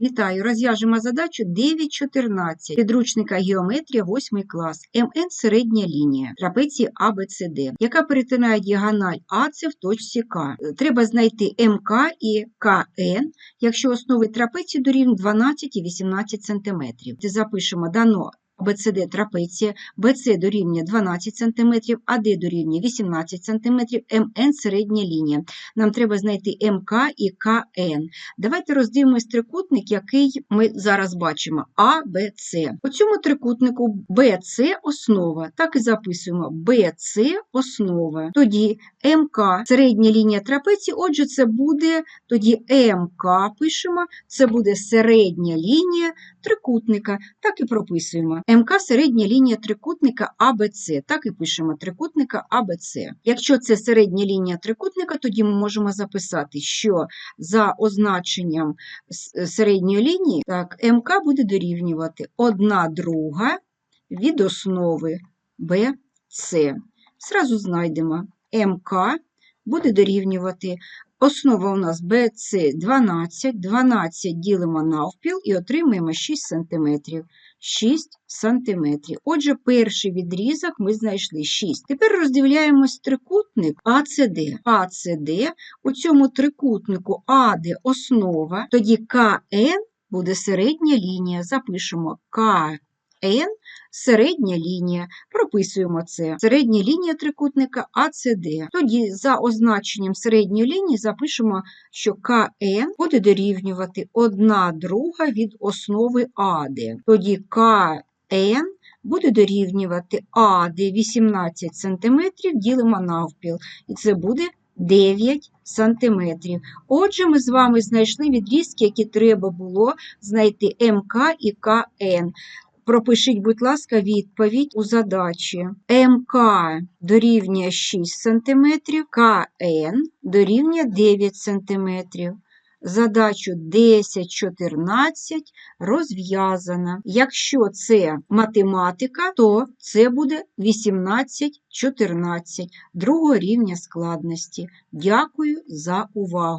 Вітаю! Розв'яжемо задачу 9.14 підручника геометрія 8 клас. МН середня лінія трапеції ABCD, яка перетинає діагональ АЦ в точці К. Треба знайти МК і КН, якщо основи трапеції дорівнюють 12 і 18 см. Запишемо дано БЦД трапеція, БЦ дорівнює 12 см, АД дорівнює 18 см, МН середня лінія. Нам треба знайти МК і КН. Давайте роздивимось трикутник, який ми зараз бачимо. А, Б, С. У цьому трикутнику БЦ основа. Так і записуємо БЦ основа. Тоді МК середня лінія трапеції, отже, це буде тоді МК пишемо, це буде середня лінія трикутника. Так і прописуємо. МК середня лінія трикутника АБЦ. Так і пишемо трикутника АБЦ. Якщо це середня лінія трикутника, тоді ми можемо записати, що за означенням середньої лінії так, МК буде дорівнювати 1 друга від основи BC. Зразу знайдемо МК буде дорівнювати Основа у нас BC 12, 12 ділимо навпіл і отримаємо 6 см. 6 см. Отже, перший відрізок ми знайшли 6. Тепер роздивляємось трикутник АЦД. АЦД у цьому трикутнику АД основа, тоді КН буде середня лінія. Запишемо КН середня лінія. Прописуємо це. Середня лінія трикутника АЦД. Тоді за означенням середньої лінії запишемо, що КН буде дорівнювати 1 друга від основи АД. Тоді КН буде дорівнювати АД 18 см, ділимо навпіл. І це буде 9 сантиметрів. Отже, ми з вами знайшли відрізки, які треба було знайти МК і КН. Пропишіть, будь ласка, відповідь у задачі. МК дорівнює 6 см, КН дорівнює 9 см. Задачу 10-14 розв'язана. Якщо це математика, то це буде 18-14 другого рівня складності. Дякую за увагу.